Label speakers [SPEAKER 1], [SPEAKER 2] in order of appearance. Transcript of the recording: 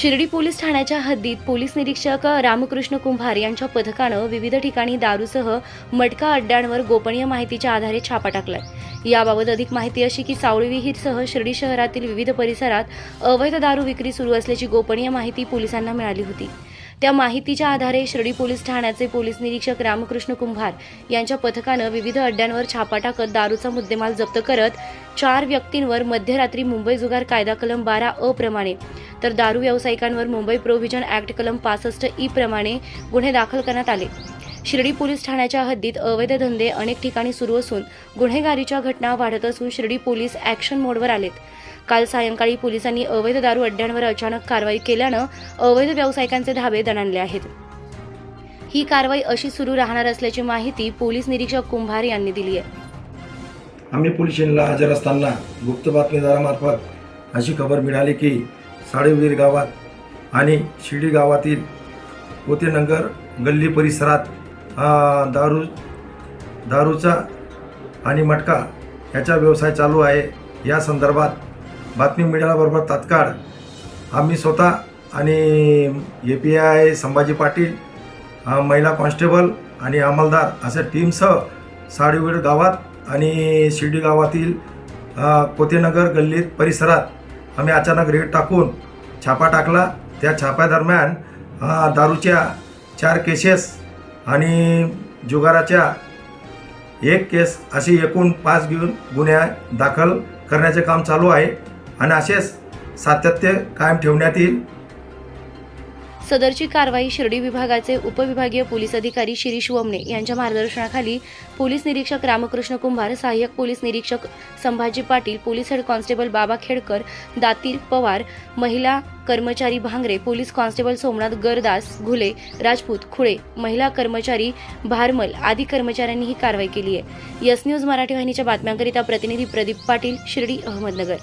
[SPEAKER 1] Shirdi police ठाण्याच्या हद्दीत police निरीक्षक रामकृष्ण कुंभार यांच्या पथकानं विविध ठिकाणी दारूसह मटका अड्ड्यांवर गोपनीय माहितीच्या आधारे छापा टाकलाय. याबाबत अधिक माहिती अशी की सावळी विहीरसह शिर्डी शहरातील विविध परिसरात अवैध दारू विक्री सुरू असल्याची गोपनीय माहिती पोलिसांना मिळाली होती. त्या माहितीच्या आधारे शिर्डी पोलीस ठाण्याचे पोलीस निरीक्षक रामकृष्ण कुंभार यांच्या पथकानं विविध अड्ड्यांवर छापा टाकत दारूचा मुद्देमाल जप्त करत चार व्यक्तींवर मध्यरात्री मुंबई जुगार कायदा कलम बारा अ प्रमाणे तर दारू व्यावसायिकांवर मुंबई प्रोव्हिजन ॲक्ट कलम पासष्ट ई प्रमाणे गुन्हे दाखल करण्यात आले. शिर्डी पोलीस ठाण्याच्या हद्दीत अवैध धंदे अनेक ठिकाणी सुरू असून गुन्हेगारीच्या घटना वाढत असून शिर्डी पोलीस ॲक्शन मोडवर आलेत. काल सायंकाळी पोलिसांनी अवैध दारू अड्ड्यांवर अचानक कारवाई केल्यानं अवैध व्यावसायिकांचे धाबे दणाणले आहेत. ही कारवाई अशी सुरू राहणार असल्याची माहिती पोलीस निरीक्षक कुंभार यांनी दिली आहे.
[SPEAKER 2] आम्ही पोलीस हजर असताना गुप्त बातमीदारामार्फत अशी खबर मिळाली की साडेवीर गावात आणि शिर्डी गावातील पोतेनगर गल्ली परिसरात दारू दारूचा आणि मटका याचा व्यवसाय चालू आहे. या संदर्भात बातमी मिळाल्याबरोबर तात्काळ आम्ही स्वतः आणि A P I Sambhaji Patil महिला कॉन्स्टेबल आणि अंमलदार अशा टीमसह साडीवीड गावात आणि शिर्डी गावातील कोतेनगर गल्लीत परिसरात आम्ही अचानक रेड टाकून छापा टाकला. त्या छाप्यादरम्यान दारूच्या चार केसेस आणि जुगाराच्या एक केस अशी एकूण पाच घेऊन गुन्हे दाखल करण्याचे काम चालू आहे. आणि असेच सातत्य कायम ठेवण्यात येईल.
[SPEAKER 1] सदरची कारवाई शिर्डी विभागाचे उपविभागीय पोलीस अधिकारी शिरीष वमने यांच्या मार्गदर्शनाखाली पोलीस निरीक्षक रामकृष्ण कुंभार सहाय्यक पोलीस निरीक्षक Sambhaji Patil police head constable Baba Khedkar Datir Pawar महिला कर्मचारी भांगरे पोलीस कॉन्स्टेबल सोमनाथ गरदास घुले राजपूत खुळे महिला कर्मचारी भारमल आदी कर्मचाऱ्यांनी ही कारवाई केली आहे. यस न्यूज मराठी वाहिनीच्या बातम्यांकरिता प्रतिनिधी प्रदीप पाटील शिर्डी अहमदनगर.